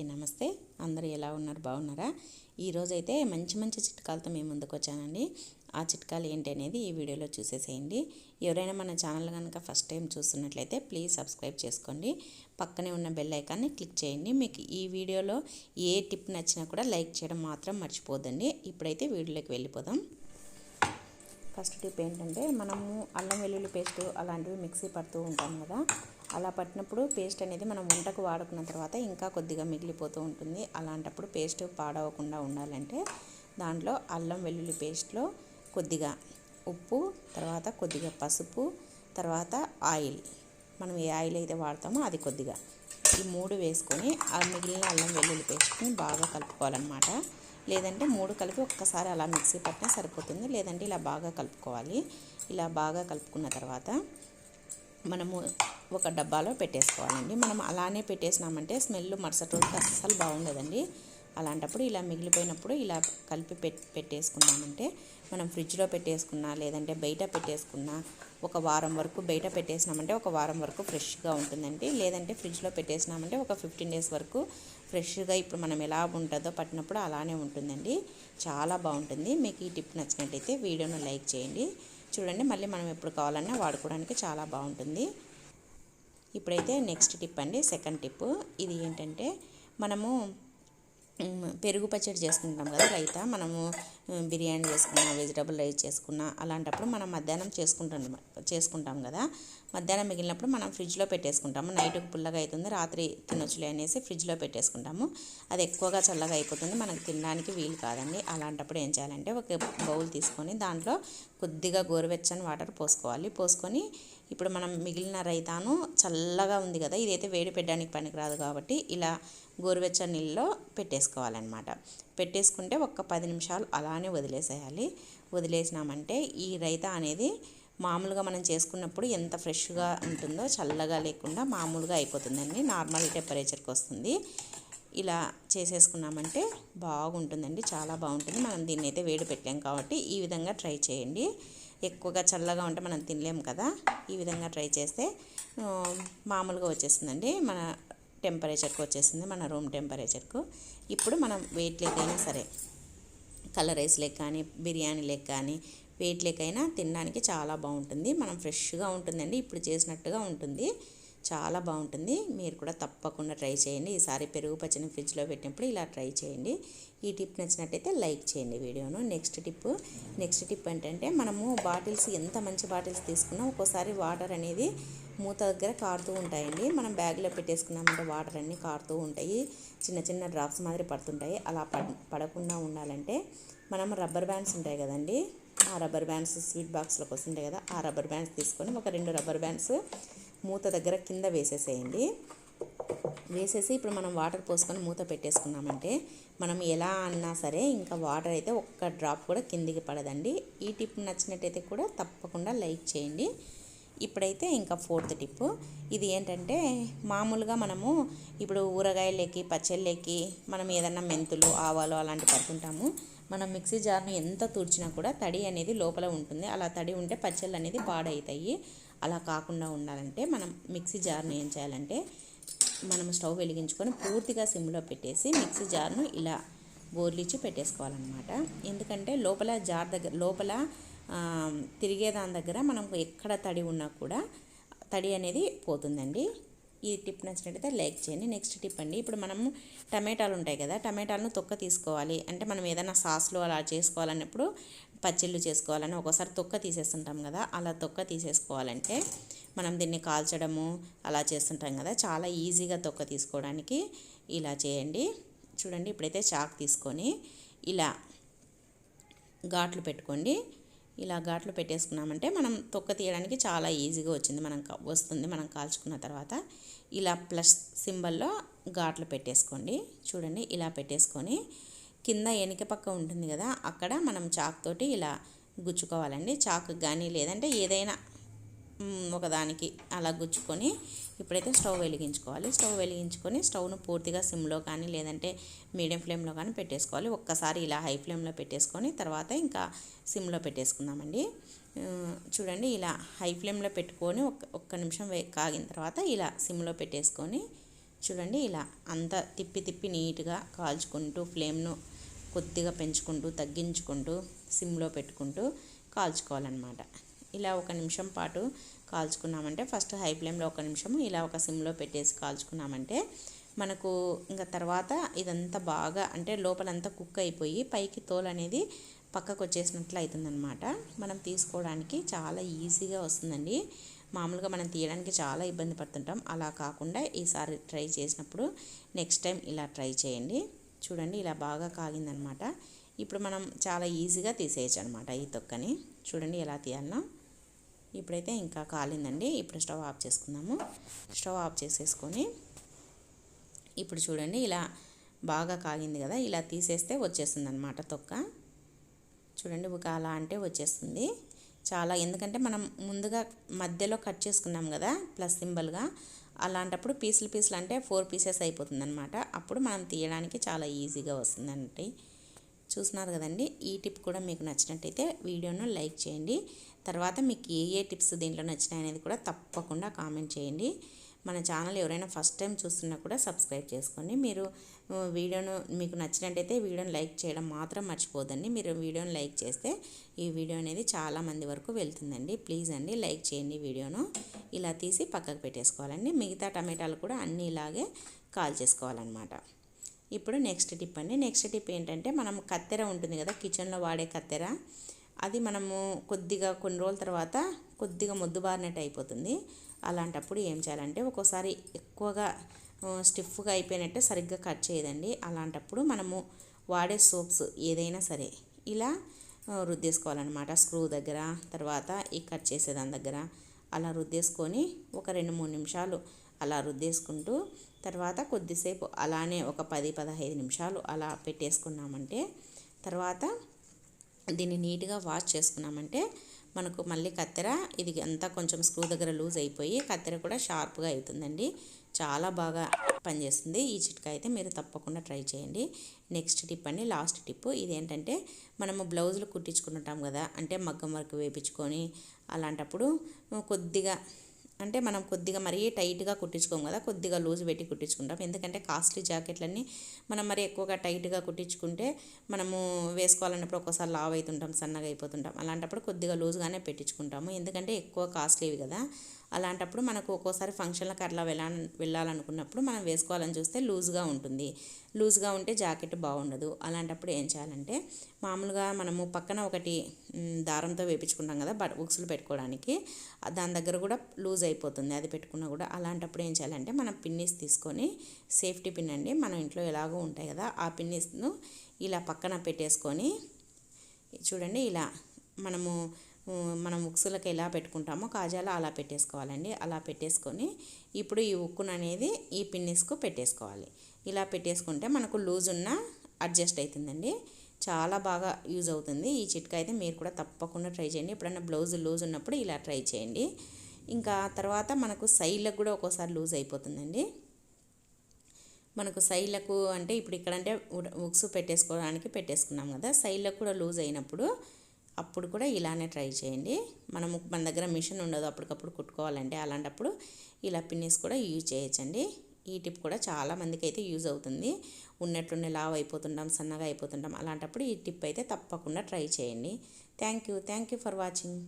అందరికీ నమస్తే. అందరూ ఎలా ఉన్నారు? బాగున్నారా? ఈరోజైతే మంచి మంచి చిట్కాలతో మేము ముందుకు వచ్చానండి. ఆ చిట్కాలు ఏంటి అనేది ఈ వీడియోలో చూసేసేయండి. ఎవరైనా మన ఛానల్ కనుక ఫస్ట్ టైం చూస్తున్నట్లయితే ప్లీజ్ సబ్స్క్రైబ్ చేసుకోండి. పక్కనే ఉన్న బెల్ ఐకాన్ని క్లిక్ చేయండి. మీకు ఈ వీడియోలో ఏ టిప్ నచ్చినా కూడా లైక్ చేయడం మాత్రం మర్చిపోద్దండి. ఇప్పుడైతే వీడియోలోకి వెళ్ళిపోదాం. ఫస్ట్ టిప్ ఏంటంటే మనము అల్లం వెల్లుల్లి పేస్ట్ అలాంటివి మిక్సీ పడుతూ ఉంటాం కదా. అలా పట్టినప్పుడు పేస్ట్ అనేది మనం వంటకు వాడుకున్న తర్వాత ఇంకా కొద్దిగా మిగిలిపోతూ ఉంటుంది. అలాంటప్పుడు పేస్ట్ పాడవకుండా ఉండాలంటే దాంట్లో అల్లం వెల్లుల్లి పేస్ట్లో కొద్దిగా ఉప్పు తర్వాత కొద్దిగా పసుపు తర్వాత ఆయిల్. మనం ఏ ఆయిల్ అయితే వాడతామో అది కొద్దిగా. ఈ మూడు వేసుకొని ఆ మిగిలిన అల్లం వెల్లుల్లి పేస్ట్ని బాగా కలుపుకోవాలన్నమాట. లేదంటే మూడు కలిపి ఒక్కసారి అలా మిక్సీ పట్టినా సరిపోతుంది. లేదంటే ఇలా బాగా కలుపుకోవాలి. ఇలా బాగా కలుపుకున్న తర్వాత మనము ఒక డబ్బాలో పెట్టేసుకోవాలండి. మనం అలానే పెట్టేసినామంటే స్మెల్ మరుసటి రోజుకి అస్సలు బాగుండదండి. అలాంటప్పుడు ఇలా మిగిలిపోయినప్పుడు ఇలా కలిపి పెట్ పెట్టేసుకున్నామంటే మనం ఫ్రిడ్జ్లో పెట్టేసుకున్నా లేదంటే బయట పెట్టేసుకున్నా ఒక వారం వరకు బయట పెట్టేసినామంటే ఒక వారం వరకు ఫ్రెష్గా ఉంటుందండి. లేదంటే ఫ్రిడ్జ్లో పెట్టేసినామంటే ఒక ఫిఫ్టీన్ డేస్ వరకు ఫ్రెష్గా ఇప్పుడు మనం ఎలా ఉంటుందో పట్టినప్పుడు అలానే ఉంటుందండి. చాలా బాగుంటుంది. మీకు ఈ టిప్ నచ్చినట్టయితే వీడియోను లైక్ చేయండి. చూడండి మళ్ళీ మనం ఎప్పుడు కావాలన్నా వాడుకోవడానికి చాలా బాగుంటుంది. ఇప్పుడైతే నెక్స్ట్ టిప్ అండి. సెకండ్ టిప్ ఇది ఏంటంటే మనము పెరుగు పచ్చడి చేసుకుంటాం కదా రైత. మనము బిర్యానీ చేసుకున్నా వెజిటబుల్ రైస్ చేసుకున్నా అలాంటప్పుడు మనం మధ్యాహ్నం చేసుకుంటాం చేసుకుంటాం కదా. మధ్యాహ్నం మిగిలినప్పుడు మనం ఫ్రిడ్జ్లో పెట్టేసుకుంటాము. నైట్కి పుల్లగా అవుతుంది రాత్రి తినొచ్చులే అనేసి ఫ్రిడ్జ్లో పెట్టేసుకుంటాము. అది ఎక్కువగా చల్లగా అయిపోతుంది మనకు తినడానికి వీలు కాదండి. అలాంటప్పుడు ఏం చేయాలంటే ఒక బౌల్ తీసుకొని దాంట్లో కొద్దిగా గోరువెచ్చని వాటర్ పోసుకోవాలి. పోసుకొని ఇప్పుడు మనం మిగిలిన రైతాను చల్లగా ఉంది కదా ఇదైతే వేడి పెట్టడానికి పనికిరాదు కాబట్టి ఇలా గోరువెచ్చని నీళ్ళలో పెట్టేసుకోవాలన్నమాట. పెట్టేసుకుంటే ఒక్క పది నిమిషాలు అలానే వదిలేసేయాలి. వదిలేసినామంటే ఈ రైతా అనేది మామూలుగా మనం చేసుకున్నప్పుడు ఎంత ఫ్రెష్గా ఉంటుందో చల్లగా లేకుండా మామూలుగా అయిపోతుందండి. నార్మల్ టెంపరేచర్కి వస్తుంది. ఇలా చేసేసుకున్నామంటే బాగుంటుందండి. చాలా బాగుంటుంది. మనం దీన్ని అయితే వేడి పెట్టాం కాబట్టి ఈ విధంగా ట్రై చేయండి. ఎక్కువగా చల్లగా ఉంటే మనం తినలేము కదా. ఈ విధంగా ట్రై చేస్తే మామూలుగా వచ్చేస్తుందండి. మన టెంపరేచర్కి వచ్చేసింది మన రూమ్ టెంపరేచర్కు. ఇప్పుడు మనం వెయిట్ లేకైనా సరే కలర్ రైస్ లెక్క కానీ బిర్యానీ లెక్క కానీ వెయిట్ లెక్కైనా తినడానికి చాలా బాగుంటుంది. మనం ఫ్రెష్గా ఉంటుందండి ఇప్పుడు చేసినట్టుగా ఉంటుంది. చాలా బాగుంటుంది. మీరు కూడా తప్పకుండా ట్రై చేయండి. ఈసారి పెరుగు పచ్చని ఫ్రిడ్జ్లో పెట్టినప్పుడు ఇలా ట్రై చేయండి. ఈ టిప్ నచ్చినట్టయితే లైక్ చేయండి వీడియోను. నెక్స్ట్ టిప్ నెక్స్ట్ టిప్ ఏంటంటే మనము బాటిల్స్ ఎంత మంచి బాటిల్స్ తీసుకున్నా ఒక్కోసారి వాటర్ అనేది మూత దగ్గర కారుతూ ఉంటాయండి. మనం బ్యాగ్లో పెట్టేసుకున్నామంటే వాటర్ అన్నీ కారుతూ ఉంటాయి. చిన్న చిన్న డ్రాప్స్ మాదిరి పడుతుంటాయి. అలా పడకుండా ఉండాలంటే మనం రబ్బర్ బ్యాండ్స్ ఉంటాయి కదండి. ఆ రబ్బర్ బ్యాండ్స్ స్వీట్ బాక్స్లోకి వస్తుంటాయి కదా ఆ రబ్బర్ బ్యాండ్స్ తీసుకొని ఒక రెండు రబ్బర్ బ్యాండ్స్ మూత దగ్గర కింద వేసేసేయండి. వేసేసి ఇప్పుడు మనం వాటర్ పోసుకొని మూత పెట్టేసుకున్నామంటే మనం ఎలా అన్నా సరే ఇంకా వాటర్ అయితే ఒక్క డ్రాప్ కూడా కిందికి పడదండి. ఈ టిప్ నచ్చినట్టయితే కూడా తప్పకుండా లైక్ చేయండి. ఇప్పుడైతే ఇంకా ఫోర్త్ టిప్ ఇది ఏంటంటే మామూలుగా మనము ఇప్పుడు ఊరగాయలకి పచ్చళ్ళకి మనం ఏదన్నా మెంతులు ఆవాలు అలాంటి పడుకుంటాము. మనం మిక్సీ జార్ను ఎంత తుడిచినా కూడా తడి అనేది లోపల ఉంటుంది. అలా తడి ఉంటే పచ్చళ్ళు అనేది పాడవుతాయి అలా కాకుండా ఉండాలంటే మనం మిక్సీ జార్ను ఏం చేయాలంటే మనం స్టవ్ వెలిగించుకొని పూర్తిగా సిమ్లో పెట్టేసి మిక్సీ జార్ను ఇలా బోర్లిచ్చి పెట్టేసుకోవాలన్నమాట. ఎందుకంటే లోపల జార్ దగ్గర లోపల తిరిగే దాని దగ్గర మనం ఎక్కడ తడి ఉన్నా కూడా తడి అనేది పోతుందండి. ఈ టిప్ నచ్చినట్టయితే లైక్ చేయండి. నెక్స్ట్ టిప్ అండి ఇప్పుడు మనము టమాటాలు ఉంటాయి కదా టమాటాలను తొక్క తీసుకోవాలి. అంటే మనం ఏదైనా సాస్లో అలా చేసుకోవాలన్నప్పుడు పచ్చిళ్ళు చేసుకోవాలని ఒకసారి తొక్క తీసేస్తుంటాం కదా అలా తొక్క తీసేసుకోవాలంటే మనం దీన్ని కాల్చడము అలా చేస్తుంటాం కదా చాలా ఈజీగా తొక్క తీసుకోవడానికి ఇలా చేయండి. చూడండి ఇప్పుడైతే చాక్ తీసుకొని ఇలా ఘాట్లు పెట్టుకోండి. ఇలా ఘాట్లు పెట్టేసుకున్నామంటే మనం తొక్క తీయడానికి చాలా ఈజీగా వచ్చింది. మనం వస్తుంది. మనం కాల్చుకున్న తర్వాత ఇలా ప్లస్ సింబల్లో ఘాట్లు పెట్టేసుకోండి. చూడండి ఇలా పెట్టేసుకొని కింద వెనుక పక్క ఉంటుంది కదా అక్కడ మనం చాక్ తోటి ఇలా గుచ్చుకోవాలండి. చాకు కానీ లేదంటే ఏదైనా ఒకదానికి అలా గుచ్చుకొని ఇప్పుడైతే స్టవ్ వెలిగించుకోవాలి. స్టవ్ వెలిగించుకొని స్టవ్ను పూర్తిగా సిమ్లో కానీ లేదంటే మీడియం ఫ్లేమ్లో కానీ పెట్టేసుకోవాలి. ఒక్కసారి ఇలా హై ఫ్లేమ్లో పెట్టేసుకొని తర్వాత ఇంకా సిమ్లో పెట్టేసుకుందామండి. చూడండి ఇలా హై ఫ్లేమ్లో పెట్టుకొని ఒక్క ఒక్క నిమిషం కాగిన తర్వాత ఇలా సిమ్లో పెట్టేసుకొని చూడండి ఇలా అంతా తిప్పి తిప్పి నీట్గా కాల్చుకుంటూ ఫ్లేమ్ను కొద్దిగా పెంచుకుంటూ తగ్గించుకుంటూ సిమ్లో పెట్టుకుంటూ కాల్చుకోవాలన్నమాట. ఇలా ఒక నిమిషం పాటు కాల్చుకున్నామంటే ఫస్ట్ హై ఫ్లేమ్లో ఒక నిమిషం ఇలా ఒక సిమ్లో పెట్టేసి కాల్చుకున్నామంటే మనకు ఇంకా తర్వాత ఇదంతా బాగా అంటే లోపలంతా కుక్ అయిపోయి పైకి తోలు అనేది పక్కకు వచ్చేసినట్లు అవుతుందన్నమాట మనం తీసుకోవడానికి చాలా ఈజీగా వస్తుందండి. మామూలుగా మనం తీయడానికి చాలా ఇబ్బంది పడుతుంటాం. అలా కాకుండా ఈసారి ట్రై చేసినప్పుడు నెక్స్ట్ టైం ఇలా ట్రై చేయండి. చూడండి ఇలా బాగా కాగిందనమాట ఇప్పుడు మనం చాలా ఈజీగా తీసేయచ్చు అనమాట ఈ తొక్కని. చూడండి ఎలా తీయాలన్నా ఇప్పుడైతే ఇంకా కాలిందండి. ఇప్పుడు స్టవ్ ఆఫ్ చేసుకుందాము. స్టవ్ ఆఫ్ చేసేసుకొని ఇప్పుడు చూడండి ఇలా బాగా కాగింది కదా ఇలా తీసేస్తే వచ్చేస్తుంది అనమాట తొక్క. చూడండి ఒక అలా అంటే వచ్చేస్తుంది. చాలా ఎందుకంటే మనం ముందుగా మధ్యలో కట్ చేసుకున్నాం కదా ప్లస్ సింబల్గా అలాంటప్పుడు పీసులు పీసులు అంటే ఫోర్ పీసెస్ అయిపోతుంది అనమాట అప్పుడు మనం తీయడానికి చాలా ఈజీగా వస్తుందండి. చూస్తున్నారు కదండి. ఈ టిప్ కూడా మీకు నచ్చినట్టయితే వీడియోను లైక్ చేయండి. తర్వాత మీకు ఏ ఏ టిప్స్ దీంట్లో నచ్చినాయి అనేది కూడా తప్పకుండా కామెంట్ చేయండి. మన ఛానల్ ఎవరైనా ఫస్ట్ టైం చూస్తున్నా కూడా సబ్స్క్రైబ్ చేసుకోండి. మీరు వీడియోను మీకు నచ్చినట్టయితే వీడియోని లైక్ చేయడం మాత్రం మర్చిపోదండి మీరు వీడియోని లైక్ చేస్తే ఈ వీడియో అనేది చాలా మంది వరకు వెళ్తుందండి. ప్లీజ్ అండి లైక్ చేయండి వీడియోను. ఇలా తీసి పక్కకు పెట్టేసుకోవాలండి. మిగతా టమాటాలు కూడా అన్నీ ఇలాగే కాల్ చేసుకోవాలన్నమాట. ఇప్పుడు నెక్స్ట్ టిప్ అండి. నెక్స్ట్ టిప్ ఏంటంటే మనం కత్తెర ఉంటుంది కదా కిచెన్లో వాడే కత్తెర. అది మనము కొద్దిగా కొన్ని రోజుల తర్వాత కొద్దిగా మొద్దుబారినట్టు అయిపోతుంది. అలాంటప్పుడు ఏం చేయాలంటే ఒక్కోసారి ఎక్కువగా స్టిఫ్గా అయిపోయినట్టే సరిగ్గా కట్ చేయదండి. అలాంటప్పుడు మనము వాడే సోప్స్ ఏదైనా సరే ఇలా రుద్దేసుకోవాలన్నమాట. స్క్రూ దగ్గర తర్వాత ఈ కట్ చేసేదాని దగ్గర. అలా రుద్దేసుకొని ఒక రెండు మూడు నిమిషాలు అలా రుద్దేసుకుంటూ తర్వాత కొద్దిసేపు అలానే ఒక పది పదహైదు నిమిషాలు అలా పెట్టేసుకున్నామంటే తర్వాత దీన్ని నీట్గా వాష్ చేసుకున్నామంటే మనకు మళ్ళీ కత్తెర ఇది అంతా కొంచెం స్క్రూ దగ్గర లూజ్ అయిపోయి కత్తెర కూడా షార్ప్గా అవుతుందండి. చాలా బాగా పనిచేస్తుంది. ఈ చిట్కా అయితే మీరు తప్పకుండా ట్రై చేయండి. నెక్స్ట్ టిప్ అండి లాస్ట్ టిప్. ఇదేంటంటే మనము బ్లౌజులు కుట్టించుకుంటాం కదా అంటే మగ్గం వర్క్ వేపించుకొని అలాంటప్పుడు కొద్దిగా అంటే మనం కొద్దిగా మరీ టైట్గా కుట్టించుకోము కదా కొద్దిగా లూజ్ పెట్టి కుట్టించుకుంటాం. ఎందుకంటే కాస్ట్లీ జాకెట్లన్నీ మనం మరి ఎక్కువగా టైట్గా కుట్టించుకుంటే మనము వేసుకోవాలన్నప్పుడు ఒక్కోసారి లావ్ అవుతుంటాం సన్నగా అయిపోతుంటాం. అలాంటప్పుడు కొద్దిగా లూజ్గానే పెట్టించుకుంటాము. ఎందుకంటే ఎక్కువ కాస్ట్లీవి కదా. అలాంటప్పుడు మనకు ఒక్కోసారి ఫంక్షన్లకు అట్లా వెళ్ళా వెళ్ళాలనుకున్నప్పుడు మనం వేసుకోవాలని చూస్తే లూజ్గా ఉంటుంది. లూజ్గా ఉంటే జాకెట్ బాగుండదు. అలాంటప్పుడు ఏం చేయాలంటే మామూలుగా మనము పక్కన ఒకటి దారంతో వేపించుకుంటాం కదా బట్ బుక్స్లు పెట్టుకోవడానికి దాని దగ్గర కూడా లూజ్ అయిపోతుంది. అది పెట్టుకున్నా కూడా అలాంటప్పుడు ఏం చేయాలంటే మనం పిన్నిస్ తీసుకొని సేఫ్టీ పిన్ అండి మన ఇంట్లో ఎలాగో ఉంటాయి కదా ఆ పిన్నిస్ను ఇలా పక్కన పెట్టేసుకొని చూడండి ఇలా మనము మనం ఉక్సులకు ఎలా పెట్టుకుంటామో కాజాలు అలా పెట్టేసుకోవాలండి. అలా పెట్టేసుకొని ఇప్పుడు ఈ ఉక్కును అనేది ఈ పిన్నిస్కు పెట్టేసుకోవాలి. ఇలా పెట్టేసుకుంటే మనకు లూజ్ ఉన్న అడ్జస్ట్ అవుతుందండి చాలా బాగా యూజ్ అవుతుంది. ఈ చిట్కా అయితే మీరు కూడా తప్పకుండా ట్రై చేయండి. ఎప్పుడైనా బ్లౌజ్ లూజ్ ఉన్నప్పుడు ఇలా ట్రై చేయండి. ఇంకా తర్వాత మనకు సైడ్లకు కూడా ఒక్కోసారి లూజ్ అయిపోతుందండి. మనకు సైడ్లకు అంటే ఇప్పుడు ఇక్కడంటే ఉక్స్ పెట్టేసుకోవడానికి పెట్టేసుకున్నాం కదా. సైడ్లకు కూడా లూజ్ అయినప్పుడు అప్పుడు కూడా ఇలానే ట్రై చేయండి. మనము మన దగ్గర మిషన్ ఉండదు అప్పటికప్పుడు కుట్టుకోవాలంటే అలాంటప్పుడు ఇలా పిన్నిస్ కూడా యూజ్ చేయొచ్చండి. ఈ టిప్ కూడా చాలా మందికి అయితే యూజ్ అవుతుంది. ఉన్నట్టుండే లావ్ అయిపోతుంటాం సన్నగా అయిపోతుంటాం అలాంటప్పుడు ఈ టిప్ అయితే తప్పకుండా ట్రై చేయండి. Thank you. Thank you for watching.